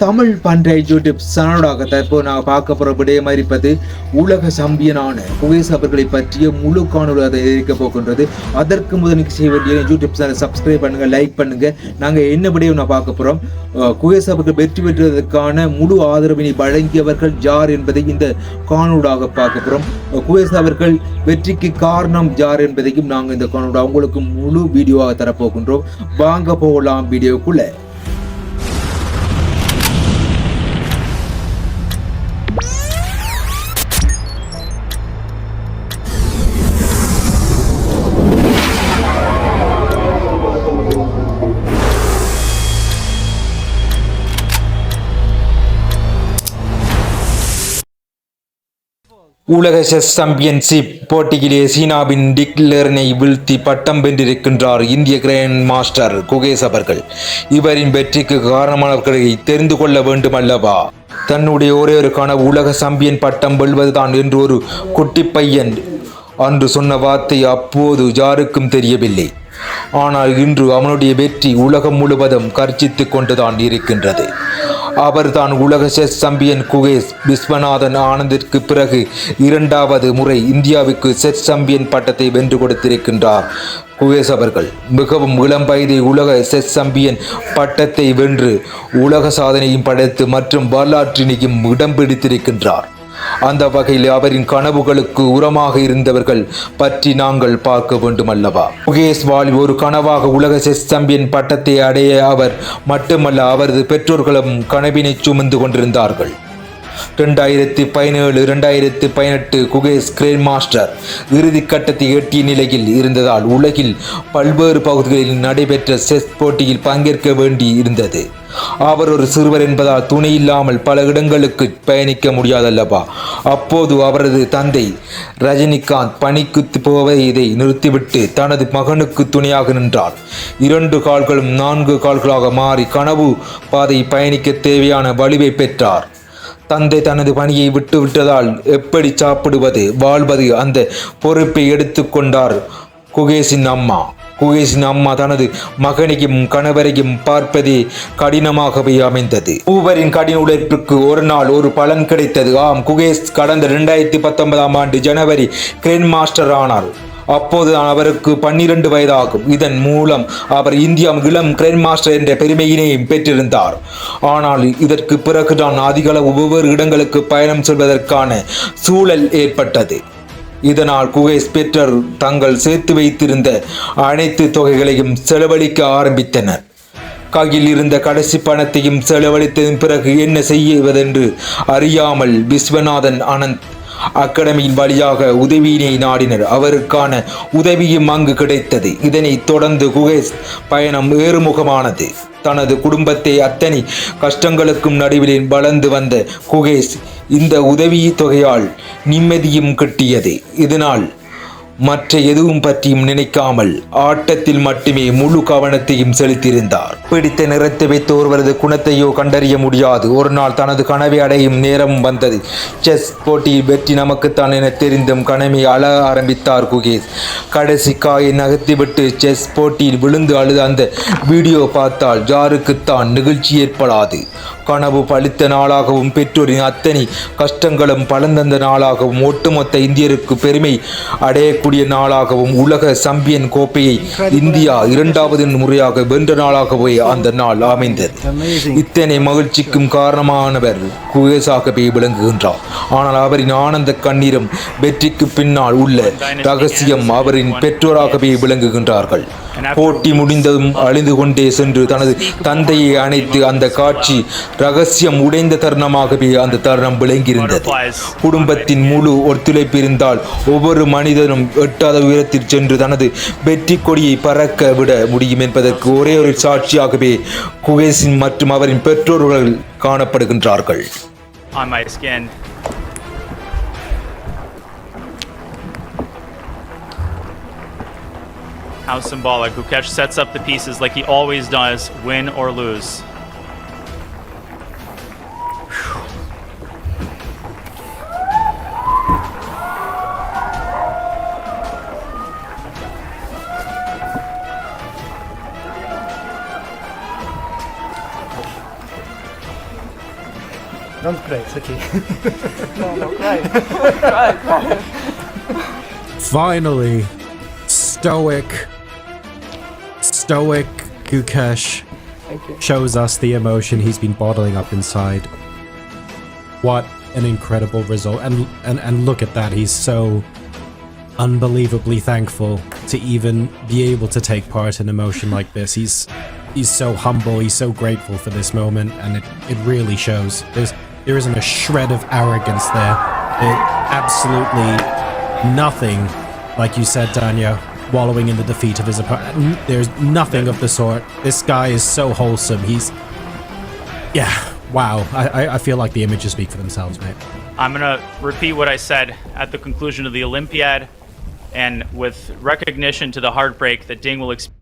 தமிழ் பண்டைய யூடியூப் சேனலாக தற்போது நான் பார்க்க போகிற விடயமா இருப்பது உலக சம்பியனான குகேஸ் அவர்களை பற்றிய முழு காணொலி அதை இருக்க போகின்றது. அதற்கு முதலுக்கு செய்ய வேண்டிய யூடியூப் சேனல் சப்ஸ்கிரைப் பண்ணுங்கள் லைக் பண்ணுங்கள் நாங்கள் என்ன விடயம் நான் பார்க்க போகிறோம் அஹ், குகேஸ் அவர்கள் வெற்றி பெற்றதற்கான முழு ஆதரவினை வழங்கியவர்கள் யார் என்பதை இந்த காணொலியாக பார்க்க போகிறோம் அஹ், குகேஸ் அவர்கள் வெற்றிக்கு காரணம் யார் என்பதையும் நாங்கள் இந்த காணொலி உங்களுக்கு முழு வீடியோவாக தரப்போகின்றோம். வாங்க போகலாம் வீடியோக்குள்ளே. உலக செஸ் சாம்பியன்ஷிப் போட்டியிலே சீனாவின் டிக்லர்னை வீழ்த்தி பட்டம் வென்றிருக்கின்றார் இந்திய கிராண்ட் மாஸ்டர் குகேஷ் அவர்கள். இவரின் வெற்றிக்கு காரணமானவர்களை தெரிந்து கொள்ள வேண்டும் அல்லவா தன்னுடைய ஒரே ஒரு கனவு உலக சாம்பியன் பட்டம் வெல்வதுதான் என்று ஒரு குட்டி பையன் அன்று சொன்ன வார்த்தை அப்போது யாருக்கும் தெரியவில்லை. ஆனால் இன்று அவனுடைய வெற்றி உலகம் முழுவதும் கர்ச்சித்துக் கொண்டுதான் இருக்கின்றது. அவர்தான் உலக செஸ் சாம்பியன் குகேஷ் விஸ்வநாதன் ஆனந்திற்கு பிறகு இரண்டாவது முறை இந்தியாவுக்கு செஸ் சாம்பியன் பட்டத்தை வென்று கொடுத்திருக்கின்றார். குகேஷ் அவர்கள் மிகவும் இளம் வயதை உலக செஸ் சாம்பியன் பட்டத்தை வென்று உலக சாதனையும் படைத்து மற்றும் வரலாற்றினையும் இடம் பிடித்திருக்கின்றார். அந்த வகையில் அவரின் கனவுகளுக்கு உரமாக இருந்தவர்கள் பற்றி நாங்கள் பார்க்க வேண்டும் அல்லவா முகேஷ் வாலி ஒரு கனவாக உலக செஸ் சாம்பியன் பட்டத்தை அடைய அவர் மட்டுமல்ல அவரது பெற்றோர்களும் கனவினை சுமந்து கொண்டிருந்தார்கள். ரெண்டாயிரத்தி பதினேழு ரெண்டாயிரத்தி பதினெட்டு குகேஷ் கிரேன் மாஸ்டர் இறுதி கட்டத்தை எட்டிய நிலையில் இருந்ததால் உலகில் பல்வேறு பகுதிகளில் நடைபெற்ற செஸ் போட்டியில் பங்கேற்க வேண்டி இருந்தது அவர் ஒரு சிறுவர் என்பதால் துணை இல்லாமல் பல இடங்களுக்கு பயணிக்க முடியாதல்லவா? அப்போது அவரது தந்தை ரஜினிகாந்த் பணிக்கு போவதை நிறுத்திவிட்டு தனது மகனுக்கு துணையாக நின்றார். இரண்டு கால்களும் நான்கு கால்களாக மாறி கனவு பாதை பயணிக்க தேவையான வலுவை பெற்றார். தந்தை தனது பணியை விட்டு விட்டதால் எப்படி சாப்பிடுவது வாழ்வது அந்த பொறுப்பை எடுத்துக்கொண்டார் குகேஷின் அம்மா. குகேஷின் அம்மா தனது மகனையும் கணவரையும் பார்ப்பதே கடினமாகவே அமைந்தது. மூவரின் கடின உழைப்புக்கு ஒரு நாள் ஒரு பலன் கிடைத்தது. ஆம் குகேஷ் கடந்த இரண்டாயிரத்தி பத்தொன்பதாம் ஆண்டு ஜனவரி கிரேன் மாஸ்டர் ஆனார். அப்போது அவருக்கு பன்னிரண்டு வயதாகும். இதன் மூலம் அவர் இந்தியா இளம் கிரைன் மாஸ்டர் என்ற பெருமையினையும் பெற்றிருந்தார். ஆனால் இதற்கு பிறகுதான் அதிகளவு ஒவ்வொரு இடங்களுக்கு பயணம் செல்வதற்கான சூழல் ஏற்பட்டது. இதனால் குகைஸ் பெற்றர் தங்கள் சேர்த்து வைத்திருந்த அனைத்து தொகைகளையும் செலவழிக்க ஆரம்பித்தனர். கையில் இருந்த கடைசி பணத்தையும் செலவழித்ததன் பிறகு என்ன செய்வதென்று அறியாமல் விஸ்வநாதன் அனந்த் அகாடமியின் வழியாக உதவியினை நாடினர். அவருக்கான உதவியும் அங்கு கிடைத்தது. இதனைத் தொடர்ந்து குகேஷ் பயணம் ஏறுமுகமானது. தனது குடும்பத்தை அத்தனை கஷ்டங்களுக்கும் நடுவில் வளர்ந்து வந்த குகேஷ் இந்த உதவி தொகையால் நிம்மதியும் கிட்டியது. இதனால் மற்ற எதுவும் பற்றியும் நினைக்காமல் ஆட்டத்தில் மட்டுமே முழு கவனத்தையும் செலுத்தியிருந்தார். பிடித்த நிறத்தை வைத்து ஒருவரது குணத்தையோ கண்டறிய முடியாது. ஒரு நாள் தனது கனவை அடையும் நேரம் வந்தது. செஸ் போட்டியில் வெற்றி நமக்குத்தான் என தெரிந்தும் கனவை அழ ஆரம்பித்தார் குகேஷ். கடைசி காயை நகர்த்திவிட்டு செஸ் போட்டியில் விழுந்து அழுத அந்த வீடியோ பார்த்தால் ஜாருக்குத்தான் நிகழ்ச்சி ஏற்படாது. கனவு பழித்த நாளாகவும் பெற்றோரின் அத்தனை கஷ்டங்களும் பலந்தந்த நாளாகவும் ஒட்டுமொத்த இந்தியருக்கு பெருமை அடையக்கூடிய நாளாகவும் உலக சம்பியன் கோப்பையை இந்தியா இரண்டாவது முறையாக வென்ற நாளாகவே அந்த நாள் அமைந்தது. இத்தனை மகிழ்ச்சிக்கும் காரணமானவர் குகேசாகவே விளங்குகின்றார். ஆனால் அவரின் ஆனந்த கண்ணீரும் வெற்றிக்கு பின்னால் உள்ள ரகசியம் அவரின் பெற்றோராகவே விளங்குகின்றார்கள். போட்டி முடிந்ததும் அழிந்து கொண்டே சென்று தனது தந்தையை அணைத்து அந்த காட்சி ரகசியம் உடைந்த தருணமாகவே அந்த தருணம் விளங்கியிருந்தது. குடும்பத்தின் முழு ஒத்துழைப்பு இருந்தால் ஒவ்வொரு மனிதனும் எட்டாத உயரத்தில் சென்று தனது வெற்றி கொடியை பறக்க விட முடியும் என்பதற்கு ஒரே ஒரு சாட்சியாகவே குகேசின் மற்றும் அவரின் பெற்றோர்கள் காணப்படுகின்றார்கள். How symbolic. Gukesh sets up the pieces like he always does, win or lose. Don't cry, it's okay. No, no, cry. cry, cry. Finally, stoic, stoic Gukesh shows us the emotion he's been bottling up inside. What an incredible result. And and and look at that. He's so unbelievably thankful to even be able to take part in emotion like this. He's he's so humble, he's so grateful for this moment and it, it really shows. There's there isn't a shred of arrogance there. It, absolutely nothing, like you said, Danya, wallowing in the defeat of his opponent. There's nothing of the sort. This guy is so wholesome. He's yeah, wow. I, I, feel like the images speak for themselves, mate. I'm going to repeat what I said at the conclusion of the Olympiad, and with recognition to the heartbreak that Ding will experience.